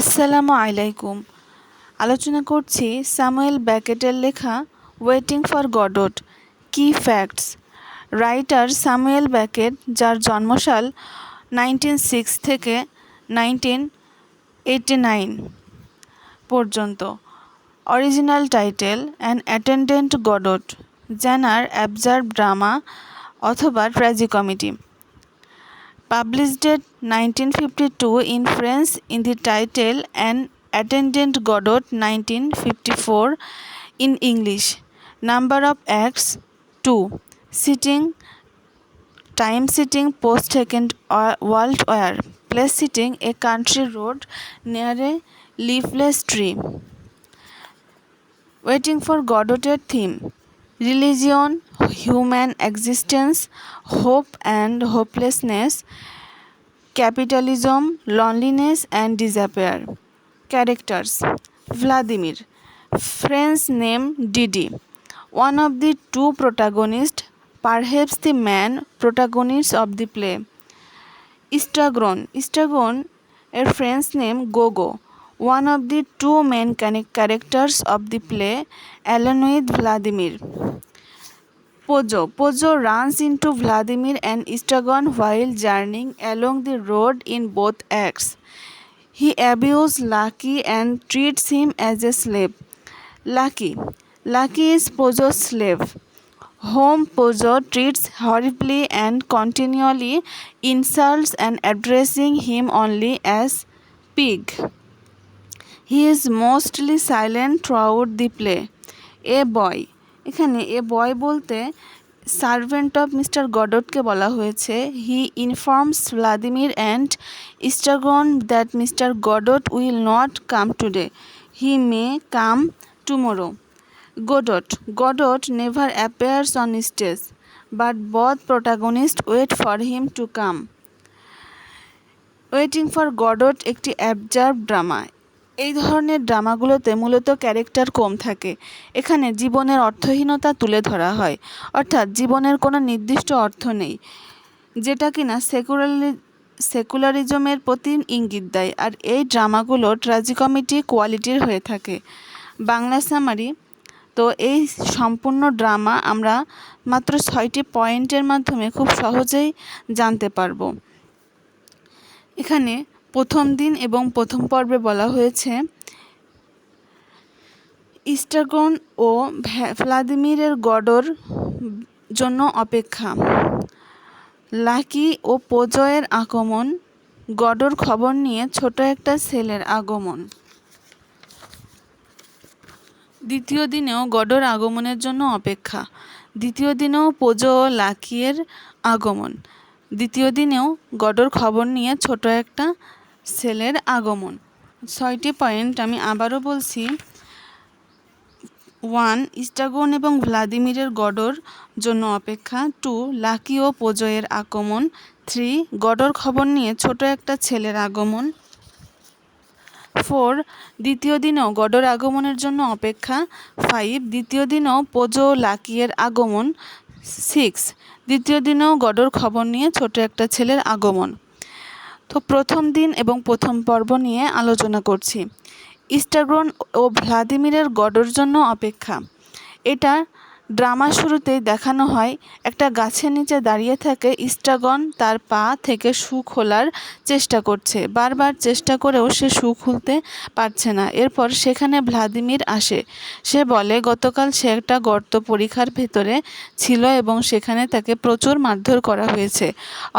আসসালামু আলাইকুম আলোচনা করছি স্যামুয়েল ব্যাকেটের লেখা ওয়েটিং ফর গডট কি ফ্যাক্টস রাইটার স্যামুয়েল ব্যাকেট যার জন্মসাল নাইনটিন সিক্স থেকে নাইনটিন এইটি নাইন পর্যন্ত original title en attendant Godot genre absurd drama অথবা comedy published 1952 in French in the title An Attendant Godot 1954 in English. Number of acts 2. Sitting, time sitting, post second world war. Place sitting, a country road near a leafless tree. Waiting for Godot's theme. religion, human existence, hope and hopelessness, capitalism, loneliness and despair. Characters: Vladimir, French name Didi, one of the two protagonists, perhaps the main protagonist of the play. Estragon, a French name Gogo, one of the two main characters of the play, along with Vladimir. Pozo. Pozo runs into Vladimir and Istagon while journeying along the road in both acts. He abuses Lucky and treats him as a slave. Lucky. Lucky is Pozo's slave, whom Pozo treats horribly and continually insults and addressing him only as pig. He is mostly silent throughout the play a boy এখানে a বয় বলতে servant of mister গডটকে বলা হয়েছে he informs Vladimir and Estragon that Mister Godot will not come today he may come tomorrow Godot Godot never appears on stage but both protagonist wait for him to come waiting for Godot একটি absurd drama এই ধরনের ড্রামাগুলোতে মূলত character কম থাকে এখানে জীবনের অর্থহীনতা তুলে ধরা হয় অর্থাৎ জীবনের কোনো নির্দিষ্ট অর্থ নেই যেটা কিনা সেকুলারি সেকুলারিজমের প্রতি ইঙ্গিত দেয় আর এই ড্রামাগুলো ট্র্যাজিকমিটি কোয়ালিটির হয়ে থাকে বাংলা সামারি তো এই সম্পূর্ণ ড্রামা আমরা মাত্র ছয়টি পয়েন্টের মাধ্যমে খুব সহজেই জানতে পারবো এখানে প্রথম দিন এবং প্রথম পর্বে বলা হয়েছে ইস্টাগন ও ভ্লাদিমিরের গডর জন্য অপেক্ষা লাকি ও পোজয়ের আগমন গডর খবর নিয়ে ছোট একটা সেলের আগমন দ্বিতীয় দিনেও গডর আগমনের জন্য অপেক্ষা দ্বিতীয় দিনেও পোজো ও লাকিয়ের আগমন দ্বিতীয় দিনেও গডর খবর নিয়ে ছোট একটা সেলের আগমন ছয়টি পয়েন্ট আমি আবারও বলছি ওয়ান ইস্টাগন এবং ভ্লাদিমিরের গডর জন্য অপেক্ষা টু লাকি ও পোজয়ের আগমন থ্রি গডর খবর নিয়ে ছোট একটা ছেলের আগমন ফোর দ্বিতীয় দিনেও গডর আগমনের জন্য অপেক্ষা ফাইভ দ্বিতীয় দিনেও পোজো লাকিয়ের আগমন সিক্স দ্বিতীয় দিনেও গডর খবর নিয়ে ছোট একটা ছেলের আগমন তো প্রথম দিন এবং প্রথম পর্ব নিয়ে আলোচনা করছি ইস্টাগ্রন ও ভ্লাদিমিরের গডর জন্য অপেক্ষা এটা ড্রামার শুরুতেই দেখানো হয় একটা গাছের নিচে দাঁড়িয়ে থাকে ইস্টাগন তার পা থেকে শু খোলার চেষ্টা করছে বারবার চেষ্টা করেও সে শু খুলতে পারছে না এরপর সেখানে ভ্লাদিমির আসে সে বলে গতকাল সে একটা গর্ত পরীক্ষার ভেতরে ছিল এবং সেখানে তাকে প্রচুর মারধর করা হয়েছে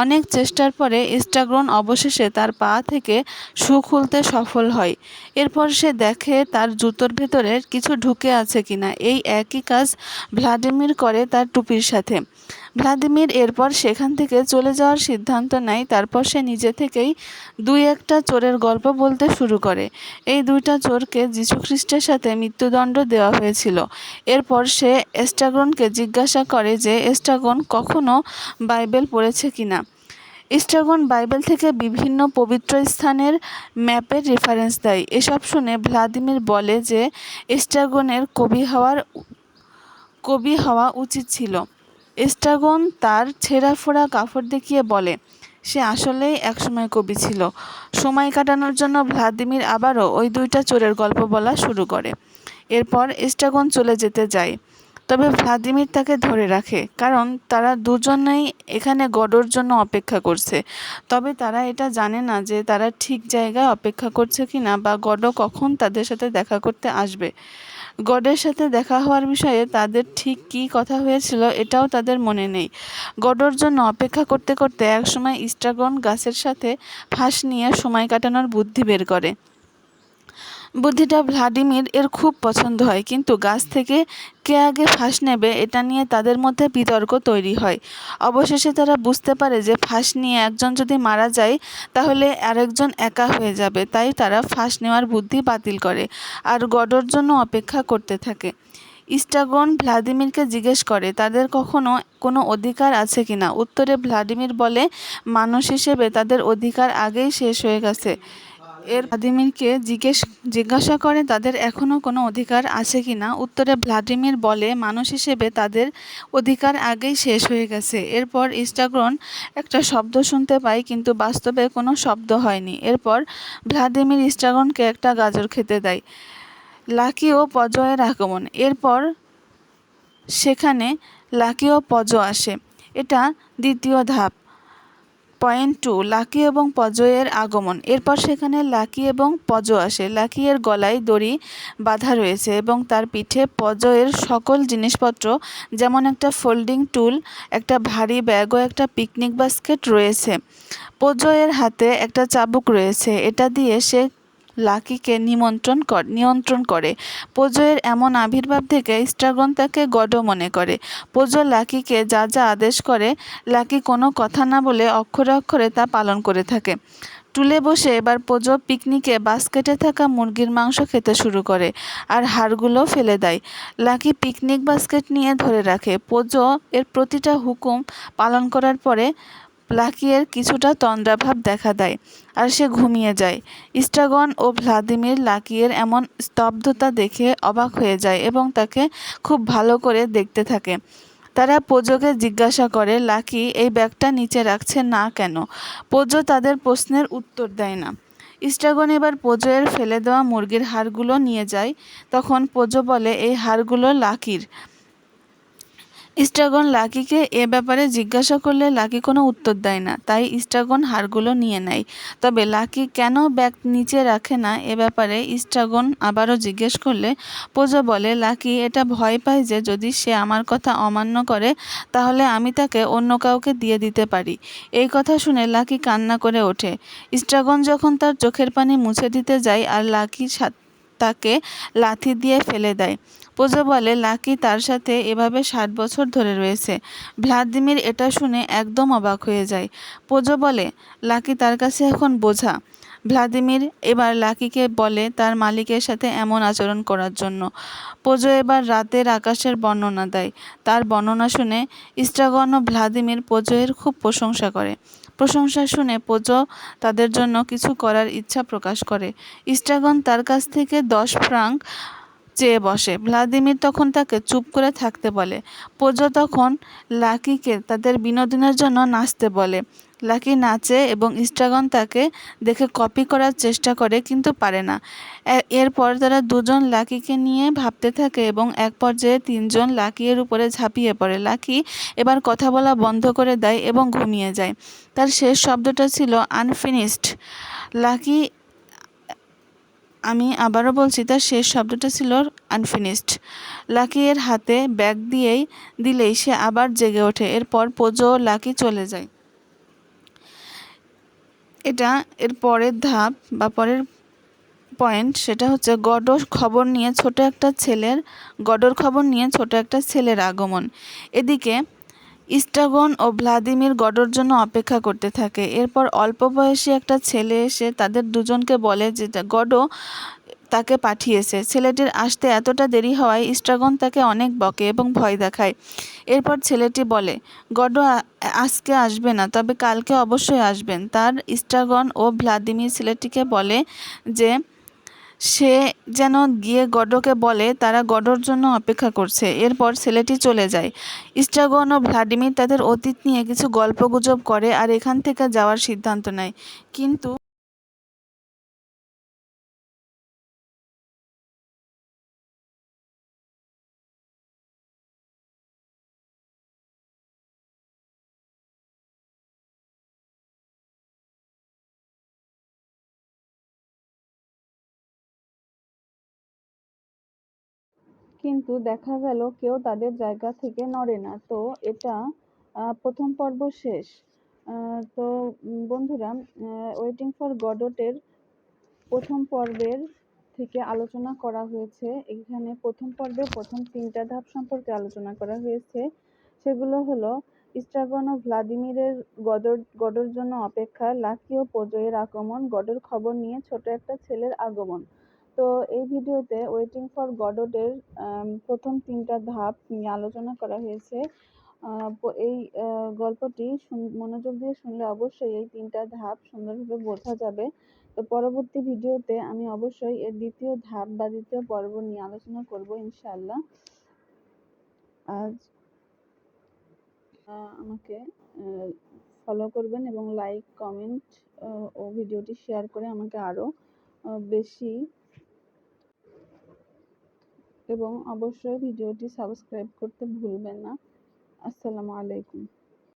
অনেক চেষ্টার পরে ইস্টাগ্রন অবশেষে তার পা থেকে শু খুলতে সফল হয় এরপর সে দেখে তার জুতোর ভেতরে কিছু ঢুকে আছে কিনা এই একই কাজ ভ্লাদিমির করে তার টুপির সাথে ভ্লাদিমির এরপর সেখান থেকে চলে যাওয়ার সিদ্ধান্ত নেয় তারপর সে নিজে থেকেই দুই একটা চোরের গল্প বলতে শুরু করে এই দুইটা চোরকে যীশুখ্রিস্টের সাথে মৃত্যুদণ্ড দেওয়া হয়েছিল এরপর সে এস্টাগনকে জিজ্ঞাসা করে যে এস্টাগন কখনো বাইবেল পড়েছে কিনা ইস্টারগন বাইবেল থেকে বিভিন্ন পবিত্র স্থানের ম্যাপের রেফারেন্স দেয় এসব শুনে ভ্লাদিমির বলে যে ইস্টারগনের কবি হওয়ার কবি হওয়া উচিত ছিল স্ট্রাগন তার ছেঁড়া ফোড়া দেখিয়ে বলে সে আসলেই একসময় কবি ছিল সময় কাটানোর জন্য ভ্লাদিমির আবারও ওই দুইটা চোরের গল্প বলা শুরু করে এরপর স্ট্রাগন চলে যেতে যায় তবে ভ্লাদিমির তাকে ধরে রাখে কারণ তারা দুজনেই এখানে গডর জন্য অপেক্ষা করছে তবে তারা এটা জানে না যে তারা ঠিক জায়গায় অপেক্ষা করছে কি না বা গডো কখন তাদের সাথে দেখা করতে আসবে গডের সাথে দেখা হওয়ার বিষয়ে তাদের ঠিক কী কথা হয়েছিল এটাও তাদের মনে নেই গডর জন্য অপেক্ষা করতে করতে একসময় ইস্টাগন গাছের সাথে ফাঁস নিয়ে সময় কাটানোর বুদ্ধি বের করে বুদ্ধিটা ভ্লাদিমির এর খুব পছন্দ হয় কিন্তু গাছ থেকে কে আগে ফাঁস নেবে এটা নিয়ে তাদের মধ্যে বিতর্ক তৈরি হয় অবশেষে তারা বুঝতে পারে যে ফাঁস নিয়ে একজন যদি মারা যায় তাহলে আরেকজন একা হয়ে যাবে তাই তারা ফাঁস নেওয়ার বুদ্ধি বাতিল করে আর গডর জন্য অপেক্ষা করতে থাকে ইস্টাগন ভ্লাদিমিরকে জিজ্ঞেস করে তাদের কখনো কোনো অধিকার আছে কিনা উত্তরে ভ্লাদিমির বলে মানুষ হিসেবে তাদের অধিকার আগেই শেষ হয়ে গেছে এর ভ্লাদিমিরকে জিজ্ঞেস জিজ্ঞাসা করে তাদের এখনও কোনো অধিকার আছে কি না উত্তরে ভ্লাদিমির বলে মানুষ হিসেবে তাদের অধিকার আগেই শেষ হয়ে গেছে এরপর ইস্টাগ্রন একটা শব্দ শুনতে পাই কিন্তু বাস্তবে কোনো শব্দ হয়নি এরপর ভ্লাদিমির ইস্টাগ্রনকে একটা গাজর খেতে দেয় লাকি ও পজয়ের আগমন এরপর সেখানে লাকি ও পজ আসে এটা দ্বিতীয় ধাপ পয়েন্ট টু লাকি এবং পজয়ের আগমন এরপর সেখানে লাকি এবং পজ আসে লাকিয়ের গলায় দড়ি বাঁধা রয়েছে এবং তার পিঠে পজয়ের সকল জিনিসপত্র যেমন একটা ফোল্ডিং টুল একটা ভারী ব্যাগ ও একটা পিকনিক বাস্কেট রয়েছে পজয়ের হাতে একটা চাবুক রয়েছে এটা দিয়ে সে লাকিকে নিমন্ত্রণ কর নিয়ন্ত্রণ করে পোজোয়ের এমন আবির্ভাব থেকে স্ট্রাগন তাকে গড মনে করে পোজো লাকিকে যা যা আদেশ করে লাকি কোনো কথা না বলে অক্ষরে অক্ষরে তা পালন করে থাকে টুলে বসে এবার পোজো পিকনিকে বাস্কেটে থাকা মুরগির মাংস খেতে শুরু করে আর হাড়গুলো ফেলে দেয় লাকি পিকনিক বাস্কেট নিয়ে ধরে রাখে পোজো এর প্রতিটা হুকুম পালন করার পরে লাকিয়ের কিছুটা তন্দ্রাভাব দেখা দেয় আর সে ঘুমিয়ে যায় ইস্টাগন ও ভ্লাদিমির লাকিয়ের এমন স্তব্ধতা দেখে অবাক হয়ে যায় এবং তাকে খুব ভালো করে দেখতে থাকে তারা পোজোকে জিজ্ঞাসা করে লাকি এই ব্যাগটা নিচে রাখছে না কেন পোজো তাদের প্রশ্নের উত্তর দেয় না ইস্টাগন এবার পোজোয়ের ফেলে দেওয়া মুরগির হাড়গুলো নিয়ে যায় তখন পোজো বলে এই হাড়গুলো লাকির স্ট্রাগন লাকিকে এ ব্যাপারে জিজ্ঞাসা করলে লাকি কোনো উত্তর দেয় না তাই স্ট্রাগন হারগুলো নিয়ে নেয় তবে লাকি কেন ব্যাগ নিচে রাখে না এ ব্যাপারে স্ট্রাগন আবারও জিজ্ঞেস করলে পোজো বলে লাকি এটা ভয় পায় যে যদি সে আমার কথা অমান্য করে তাহলে আমি তাকে অন্য কাউকে দিয়ে দিতে পারি এই কথা শুনে লাকি কান্না করে ওঠে স্ট্রাগন যখন তার চোখের পানি মুছে দিতে যায় আর লাকি তাকে লাথি দিয়ে ফেলে দেয় পূজা বলে লাকি তার সাথে এভাবে ষাট বছর ধরে রয়েছে ভ্লাদিমির এটা শুনে একদম অবাক হয়ে যায় পূজো বলে লাকি তার কাছে এখন বোঝা ভ্লাদিমির এবার লাকিকে বলে তার মালিকের সাথে এমন আচরণ করার জন্য পোজো এবার রাতের আকাশের বর্ণনা দেয় তার বর্ণনা শুনে ইস্টাগন ও ভ্লাদিমির পোজোয়ের খুব প্রশংসা করে প্রশংসা শুনে পোজো তাদের জন্য কিছু করার ইচ্ছা প্রকাশ করে ইস্ট্রাগন তার কাছ থেকে দশ ফ্রাঙ্ক চেয়ে বসে ভ্লাদিমির তখন তাকে চুপ করে থাকতে বলে পোজো তখন লাকিকে তাদের বিনোদনের জন্য নাচতে বলে লাকি নাচে এবং ইস্টাগন তাকে দেখে কপি করার চেষ্টা করে কিন্তু পারে না এরপর তারা দুজন লাকিকে নিয়ে ভাবতে থাকে এবং এক পর্যায়ে তিনজন লাকিয়ের উপরে ঝাঁপিয়ে পড়ে লাকি এবার কথা বলা বন্ধ করে দেয় এবং ঘুমিয়ে যায় তার শেষ শব্দটা ছিল আনফিনিশড লাকি আমি আবারও বলছি তার শেষ শব্দটা ছিল আনফিনিশড লাকি এর হাতে ব্যাগ দিয়েই দিলেই সে আবার জেগে ওঠে এরপর পোজো লাকি চলে যায় এটা এর পরের ধাপ বা পরের পয়েন্ট সেটা হচ্ছে গডর খবর নিয়ে ছোট একটা ছেলের গডর খবর নিয়ে ছোট একটা ছেলের আগমন এদিকে ইস্টাগন ও ভ্লাদিমির গডর জন্য অপেক্ষা করতে থাকে এরপর অল্প বয়সী একটা ছেলে এসে তাদের দুজনকে বলে যে গডো তাকে পাঠিয়েছে ছেলেটির আসতে এতটা দেরি হওয়ায় ইস্টাগন তাকে অনেক বকে এবং ভয় দেখায় এরপর ছেলেটি বলে গডো আজকে আসবে না তবে কালকে অবশ্যই আসবেন তার ইস্টাগন ও ভ্লাদিমির ছেলেটিকে বলে যে সে যেন গিয়ে গডকে বলে তারা গডর জন্য অপেক্ষা করছে এরপর ছেলেটি চলে যায় ইস্টাগন ও ভ্লাডিমির তাদের অতীত নিয়ে কিছু গল্পগুজব করে আর এখান থেকে যাওয়ার সিদ্ধান্ত নেয় কিন্তু কিন্তু দেখা গেল কেউ তাদের জায়গা থেকে নড়ে না তো এটা প্রথম পর্ব শেষ তো বন্ধুরা ওয়েটিং ফর গডটের প্রথম পর্বের থেকে আলোচনা করা হয়েছে এখানে প্রথম পর্বে প্রথম তিনটা ধাপ সম্পর্কে আলোচনা করা হয়েছে সেগুলো হলো ইস্ট্রাগন ও ভ্লাদিমিরের গডর গডর জন্য অপেক্ষা লাকি ও পোজয়ের আগমন গডর খবর নিয়ে ছোট একটা ছেলের আগমন তো এই ভিডিওতে ওয়েটিং ফর গডটের প্রথম তিনটা ধাপ নিয়ে আলোচনা করা হয়েছে এই গল্পটি মনোযোগ দিয়ে শুনলে অবশ্যই এই তিনটা ধাপ সুন্দরভাবে বোঝা যাবে তো পরবর্তী ভিডিওতে আমি অবশ্যই এর দ্বিতীয় ধাপ বা দ্বিতীয় পর্ব নিয়ে আলোচনা করব ইনশাল্লাহ আজ আমাকে ফলো করবেন এবং লাইক কমেন্ট ও ভিডিওটি শেয়ার করে আমাকে আরও বেশি এবং অবশ্যই ভিডিওটি সাবস্ক্রাইব করতে ভুলবেন না আসসালামু আলাইকুম